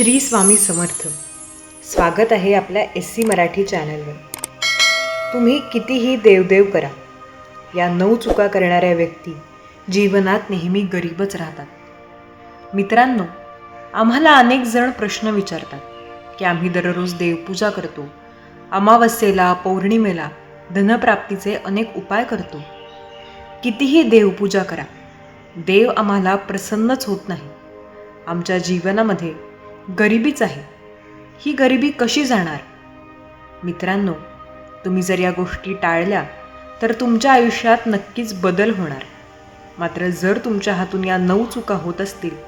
श्री स्वामी समर्थ. स्वागत आहे आपल्या एस सी मराठी चॅनलवर. तुम्ही कितीही देवदेव करा. या नऊ चुका करणाऱ्या व्यक्ती जीवनात नेहमी गरीबच राहतात. मित्रांनो आम्हाला अनेक जण प्रश्न विचारतात की आम्ही दररोज देवपूजा करतो अमावस्येला पौर्णिमेला धनप्राप्तीचे अनेक उपाय करतो. कितीही देवपूजा करा देव आम्हाला प्रसन्नच होत नाही. आमच्या जीवनामध्ये गरिबीच आहे. ही गरिबी कशी जाणार? मित्रांनो तुम्ही जर या गोष्टी टाळल्या तर तुमच्या आयुष्यात नक्कीच बदल होणार. मात्र जर तुमच्या हातून या नऊ चुका होत असतील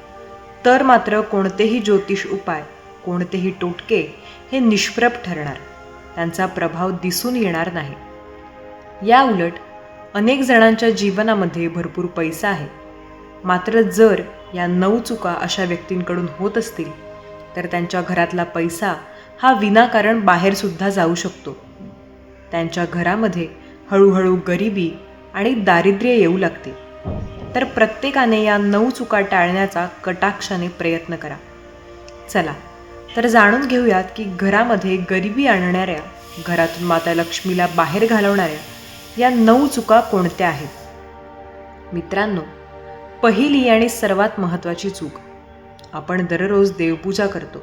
तर मात्र कोणतेही ज्योतिष उपाय कोणतेही टोटके हे निष्प्रभ ठरणार. त्यांचा प्रभाव दिसून येणार नाही. या उलट अनेक जणांच्या जीवनामध्ये भरपूर पैसा आहे. मात्र जर या नऊ चुका अशा व्यक्तींकडून होत असतील तर त्यांच्या घरातला पैसा हा विनाकारण बाहेरसुद्धा जाऊ शकतो. त्यांच्या घरामध्ये हळूहळू गरिबी आणि दारिद्र्य येऊ लागते. तर प्रत्येकाने या नऊ चुका टाळण्याचा कटाक्षाने प्रयत्न करा. चला तर जाणून घेऊयात की घरामध्ये गरिबी आणणाऱ्या घरातून माता लक्ष्मीला बाहेर घालवणाऱ्या या नऊ चुका कोणत्या आहेत? मित्रांनो पहिली आणि सर्वात महत्त्वाची चूक आपण दररोज देवपूजा करतो.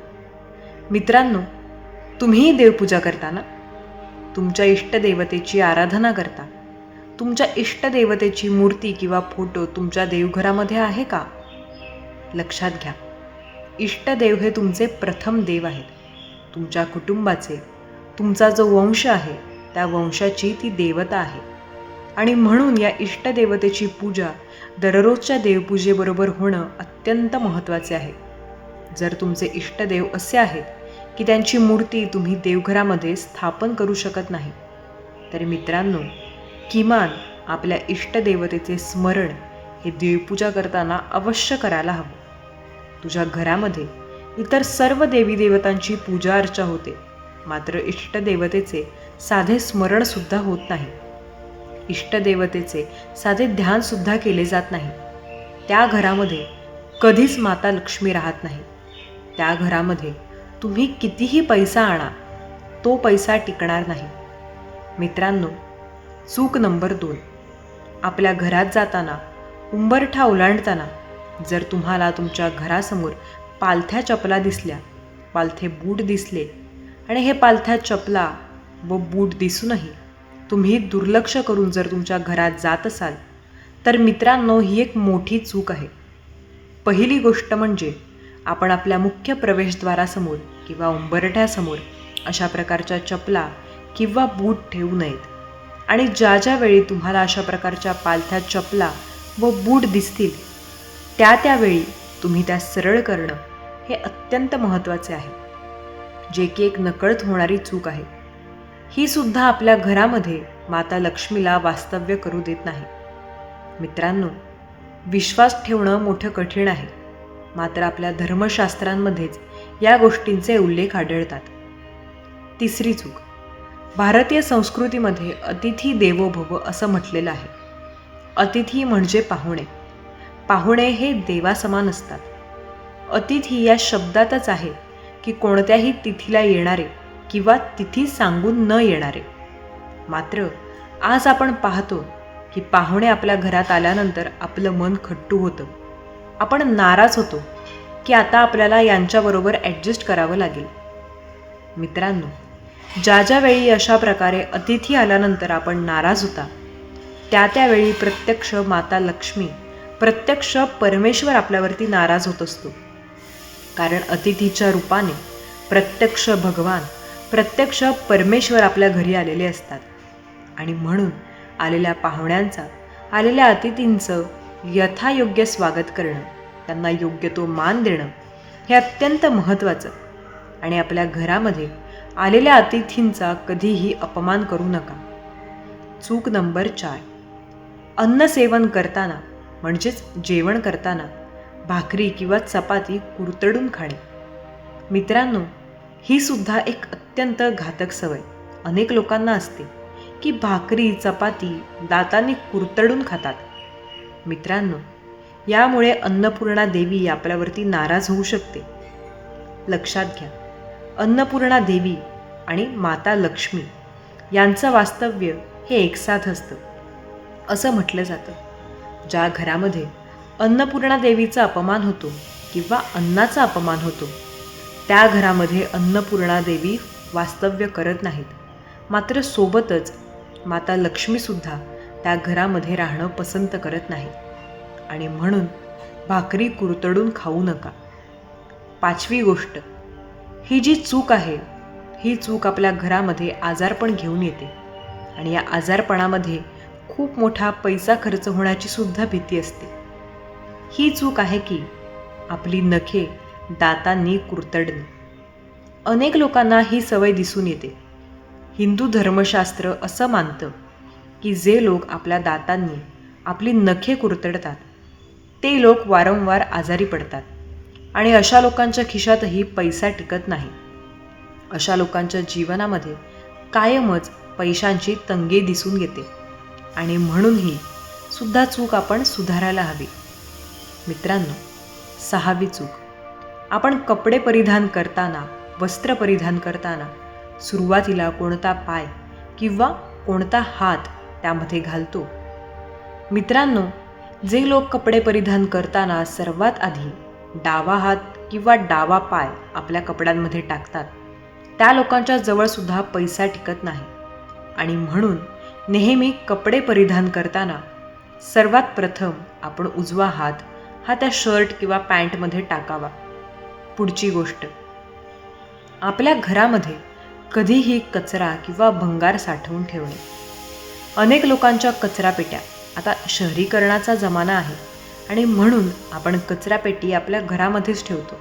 मित्रांनो तुम्हीही देवपूजा करता ना? तुमच्या इष्टदेवतेची आराधना करता. तुमच्या इष्टदेवतेची मूर्ती किंवा फोटो तुमच्या देवघरामध्ये आहे का? लक्षात घ्या. इष्टदेव हे तुमचे प्रथम देव आहेत. तुमच्या कुटुंबाचे तुमचा जो वंश आहे त्या वंशाची ती देवता आहे. आणि म्हणून या इष्टदेवतेची पूजा दररोजच्या देवपूजेबरोबर होणं अत्यंत महत्त्वाचे आहे. जर तुमचे इष्टदेव असे आहेत की त्यांची मूर्ती तुम्ही देवघरामध्ये स्थापन करू शकत नाही तर मित्रांनो किमान आपल्या इष्टदेवतेचे स्मरण हे देवपूजा करताना अवश्य करायला हवं. तुझ्या घरामध्ये इतर सर्व देवी देवतांची पूजा अर्चा होते मात्र इष्टदेवतेचे साधे स्मरणसुद्धा होत नाही. इष्टदेवतेचे साधे ध्यानसुद्धा केले जात नाही. त्या घरामध्ये कधीच माता लक्ष्मी राहत नाही. त्या घरामध्ये तुम्ही कितीही पैसा आणा तो पैसा टिकणार नाही. मित्रांनो चूक नंबर दोन. आपल्या घरात जाताना उंबरठा ओलांडताना जर तुम्हाला तुमच्या घरासमोर पालथ्या चपला दिसल्या पालथे बूट दिसले आणि हे पालथ्या चपला व बूट दिसूनही तुम्ही दुर्लक्ष करून जर तुमच्या घरात जात असाल तर मित्रांनो ही एक मोठी चूक आहे. पहिली गोष्ट म्हणजे आपण आपल्या मुख्य प्रवेशद्वारासमोर किंवा उंबरठ्यासमोर अशा प्रकारच्या चपला किंवा बूट ठेवू नयेत. आणि ज्या ज्या वेळी तुम्हाला अशा प्रकारच्या पालथ्या चपला व बूट दिसतील त्या त्यावेळी तुम्ही त्या सरळ करणं हे अत्यंत महत्त्वाचे आहे. जे की एक नकळत होणारी चूक आहे. ही सुद्धा आपल्या घरामध्ये माता लक्ष्मीला वास्तव्य करू देत नाही. मित्रांनो विश्वास ठेवणं मोठं कठीण आहे. मात्र आपल्या धर्मशास्त्रांमध्येच या गोष्टींचे उल्लेख आढळतात. तिसरी चूक. भारतीय संस्कृतीमध्ये अतिथी देवो भव असं म्हटलेलं आहे. अतिथी म्हणजे पाहुणे. पाहुणे हे देवासमान असतात. अतिथी या शब्दातच आहे की कोणत्याही तिथीला येणारे किंवा तिथी सांगून न येणारे. मात्र आज आपण पाहतो की पाहुणे आपल्या घरात आल्यानंतर आपलं मन खट्टू होतं. आपण नाराज होतो की आता आपल्याला यांच्याबरोबर ॲडजस्ट करावं लागेल. मित्रांनो ज्या ज्या वेळी अशा प्रकारे अतिथी आल्यानंतर आपण नाराज होता त्या त्यावेळी प्रत्यक्ष माता लक्ष्मी प्रत्यक्ष परमेश्वर आपल्यावरती नाराज होत असतो. कारण अतिथीच्या रूपाने प्रत्यक्ष भगवान प्रत्यक्ष परमेश्वर आपल्या घरी आलेले असतात. आणि म्हणून आलेल्या पाहुण्यांचा आलेल्या अतिथींचं यथायोग्य स्वागत करणं त्यांना योग्य तो मान देणं हे अत्यंत महत्त्वाचं. आणि आपल्या घरामध्ये आलेल्या अतिथींचा कधीही अपमान करू नका. चूक नंबर चार. अन्नसेवन करताना म्हणजेच जेवण करताना भाकरी किंवा चपाती कुरतडून खाणे. मित्रांनो ही सुद्धा एक अत्यंत घातक सवय. अनेक लोकांना असते की भाकरी चपाती दातांनी कुरतडून खातात. मित्रांनो यामुळे अन्नपूर्णा देवी आपल्यावरती नाराज होऊ शकते. लक्षात घ्या अन्नपूर्णा देवी आणि माता लक्ष्मी यांचं वास्तव्य हे एकसाथ असतं. असं म्हटलं जातं. ज्या घरामध्ये अन्नपूर्णा देवीचा अपमान होतो किंवा अन्नाचा अपमान होतो त्या घरामध्ये अन्नपूर्णा देवी वास्तव्य करत नाहीत. मात्र सोबतच माता लक्ष्मीसुद्धा त्या घरामध्ये राहणं पसंत करत नाही आणि म्हणून भाकरी कुरतडून खाऊ नका. पाचवी गोष्ट ही जी चूक आहे ही चूक आपल्या घरामध्ये आजारपण घेऊन येते. आणि या आजारपणामध्ये खूप मोठा पैसा खर्च होण्याची सुद्धा भीती असते. ही चूक आहे की आपली नखे दातांनी कुरतडणे. अनेक लोकांना ही सवय दिसून येते. हिंदू धर्मशास्त्र असं मानतं की जे लोक आपल्या दातांनी आपली नखे कुरतडतात ते लोक वारंवार आजारी पडतात आणि अशा लोकांच्या खिशातही पैसा टिकत नाही. अशा लोकांच्या जीवनामध्ये कायमच पैशांची तंगी दिसून येते आणि म्हणूनही सुद्धा चूक आपण सुधारायला हवी. मित्रांनो सहावी चूक. आपण कपडे परिधान करताना वस्त्र परिधान करताना सुरुवातीला कोणता पाय किंवा कोणता हात त्यामध्ये घालतो? मित्रांनो जे लोक कपडे परिधान करताना सर्वात आधी डावा हात किंवा डावा पाय आपल्या कपड्यांमध्ये टाकतात. त्या लोकांच्या जवळसुद्धा पैसा टिकत नाही. आणि म्हणून नेहमी कपडे परिधान करताना सर्वात प्रथम आपण उजवा हात हा त्या शर्ट किंवा पॅन्टमध्ये टाकावा. पुढची गोष्ट. आपल्या घरामध्ये कधीही कचरा किंवा भंगार साठवून ठेवणे. अनेक लोकांच्या कचरापेट्या आता शहरीकरणाचा जमाना आहे आणि म्हणून आपण कचरापेटी आपल्या घरामध्येच ठेवतो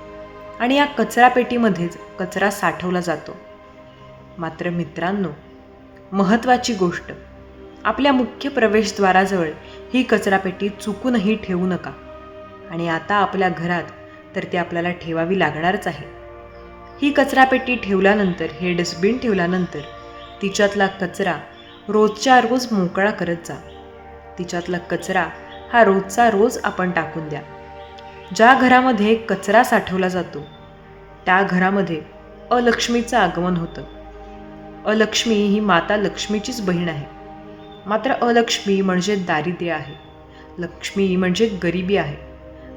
आणि या कचरापेटीमध्येच कचरा साठवला जातो. मात्र मित्रांनो महत्त्वाची गोष्ट आपल्या मुख्य प्रवेशद्वाराजवळ ही कचरापेटी चुकूनही ठेवू नका आणि आता आपल्या घरात तर ती आपल्याला ठेवावी लागणारच आहे. ही कचरापेटी ठेवल्यानंतर हे डस्टबिन ठेवल्यानंतर तिच्यातला कचरा रोजच्या रोज मोकळा करत जा. तिच्यातला कचरा हा रोजचा रोज आपण टाकून द्या. ज्या घरामध्ये कचरा साठवला जातो त्या घरामध्ये अलक्ष्मीचं आगमन होतं. अलक्ष्मी ही माता लक्ष्मीचीच बहीण आहे. मात्र अलक्ष्मी म्हणजे दारिद्र्य आहे. लक्ष्मी म्हणजे गरिबी आहे.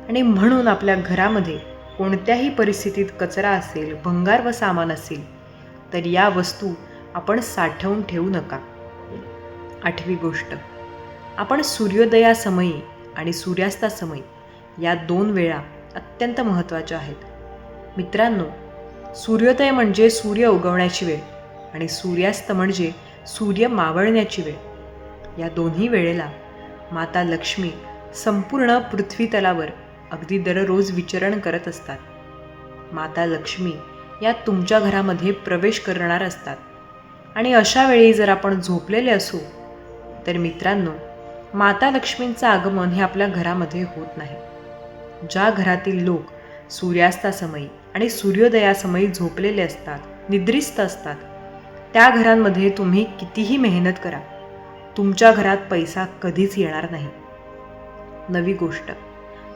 आणि म्हणून आपल्या घरामध्ये कोणत्याही परिस्थितीत कचरा असेल भंगार व सामान असेल तर या वस्तू आपण साठवून ठेवू नका. आठवी गोष्ट. आपण सूर्योदयासमयी आणि सूर्यास्तासमयी या दोन वेळा अत्यंत महत्त्वाच्या आहेत. मित्रांनो सूर्योदय म्हणजे सूर्य उगवण्याची वेळ आणि सूर्यास्त म्हणजे सूर्य मावळण्याची वेळ. या दोन्ही वेळेला माता लक्ष्मी संपूर्ण पृथ्वीतलावर अगदी दररोज विचरण करत असतात. माता लक्ष्मी या तुमच्या घरामध्ये प्रवेश करणार असतात. आणि अशा वेळी जर आपण झोपलेले असू तर मित्रांनो माता लक्ष्मींचं आगमन हे आपल्या घरामध्ये होत नाही. ज्या घरातील लोक सूर्यास्तासमयी आणि सूर्योदयासमयी झोपलेले असतात निद्रिस्त असतात त्या घरांमध्ये तुम्ही कितीही मेहनत करा तुमच्या घरात पैसा कधीच येणार नाही. नवी गोष्ट.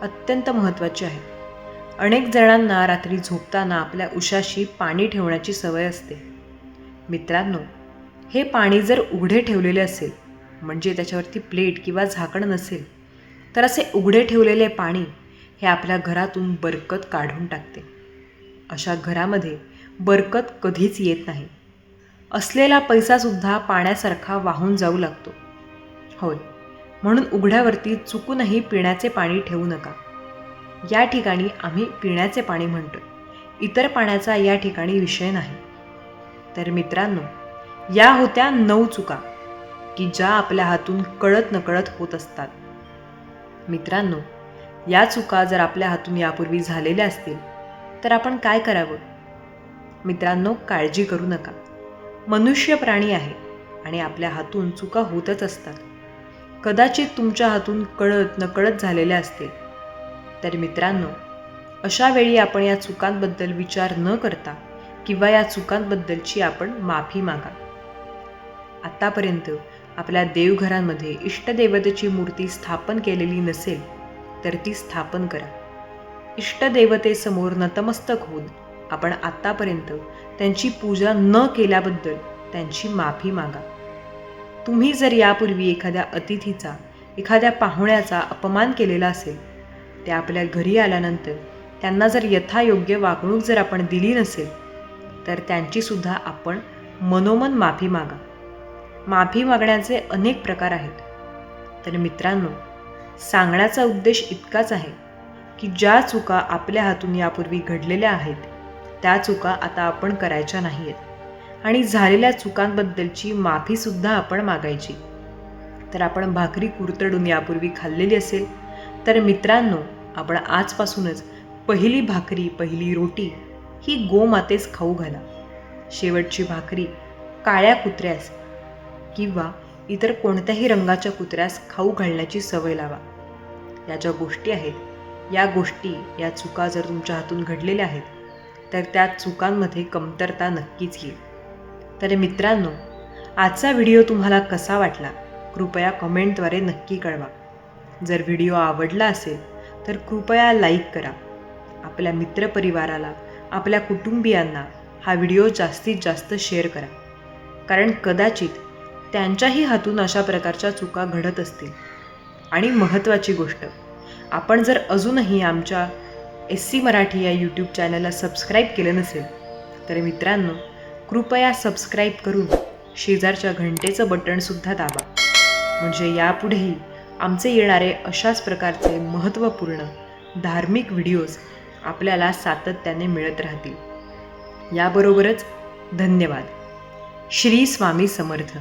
अत्यंत महत्त्वाची आहे. अनेक जणांना रात्री झोपताना आपल्या उशाशी पाणी ठेवण्याची सवय असते. मित्रांनो हे पाणी जर उघडे ठेवलेले असेल म्हणजे त्याच्यावरती प्लेट किंवा झाकण नसेल तर असे उघडे ठेवलेले पाणी हे आपल्या घरातून बरकत काढून टाकते. अशा घरामध्ये बरकत कधीच येत नाही. असलेला पैसासुद्धा पाण्यासारखा वाहून जाऊ लागतो. होय म्हणून उघड्यावरती चुकूनही पिण्याचे पाणी ठेवू नका. या ठिकाणी आम्ही पिण्याचे पाणी म्हणतो इतर पाण्याचा या ठिकाणी विषय नाही. तर मित्रांनो या होत्या नऊ चुका की ज्या आपल्या हातून कळत नकळत होत असतात. मित्रांनो या चुका जर आपल्या हातून यापूर्वी झालेल्या असतील तर आपण काय करावं? मित्रांनो काळजी करू नका. मनुष्य प्राणी आहे आणि आपल्या हातून चुका होतच असतात. कदाचित तुमच्या हातून कळत नकळत झालेल्या असतील तर मित्रांनो अशा वेळी आपण या चुकांबद्दल विचार न करता किंवा या चुकांबद्दलची आपण माफी मागा. आत्तापर्यंत आपल्या देवघरांमध्ये इष्टदेवतेची मूर्ती स्थापन केलेली नसेल तर ती स्थापन करा. इष्टदेवतेसमोर नतमस्तक होऊन आपण आत्तापर्यंत त्यांची पूजा न केल्याबद्दल त्यांची माफी मागा. तुम्ही जर यापूर्वी एखाद्या अतिथीचा एखाद्या पाहुण्याचा अपमान केलेला असेल ते आपल्या घरी आल्यानंतर त्यांना जर यथायोग्य वागणूक जर आपण दिली नसेल तर त्यांचीसुद्धा आपण मनोमन माफी मागा. माफी मागण्याचे अनेक प्रकार आहेत. तर मित्रांनो सांगण्याचा उद्देश इतकाच आहे की ज्या चुका आपल्या हातून यापूर्वी घडलेल्या आहेत त्या चुका आता आपण करायच्या नाही आहेत आणि झालेल्या चुकांबद्दलची माफीसुद्धा आपण मागायची. तर आपण भाकरी कुरतडून यापूर्वी खाल्लेली असेल तर मित्रांनो आपण आजपासूनच पहिली भाकरी पहिली रोटी ही गोमातेस खाऊ घाला. शेवटची भाकरी काळ्या कुत्र्यास किंवा इतर कोणत्याही रंगाच्या कुत्र्यास खाऊ घालण्याची सवय लावा. या ज्या गोष्टी आहेत या गोष्टी या चुका जर तुमच्या हातून घडलेल्या आहेत तर त्या चुकांमध्ये कमतरता नक्कीच येईल. तर मित्रांनो आजचा व्हिडिओ तुम्हाला कसा वाटला? कृपया कमेंटद्वारे नक्की कळवा. जर व्हिडिओ आवडला असेल तर कृपया लाईक करा. आपल्या मित्रपरिवाराला आपल्या कुटुंबियांना हा व्हिडिओ जास्तीत जास्त शेअर करा. कारण कदाचित त्यांच्याही हातून अशा प्रकारच्या चुका घडत असतील. आणि महत्त्वाची गोष्ट आपण जर अजूनही आमच्या एस सी मराठी या यूट्यूब चॅनलला सबस्क्राईब केलं नसेल तर मित्रांनो कृपया सबस्क्राईब करून शेजारच्या घंटेचं बटणसुद्धा दाबा. म्हणजे यापुढेही आमचे येणारे अशाच प्रकारचे महत्त्वपूर्ण धार्मिक व्हिडिओज आपल्याला सातत्याने मिळत राहतील. याबरोबरच धन्यवाद. श्री स्वामी समर्थ.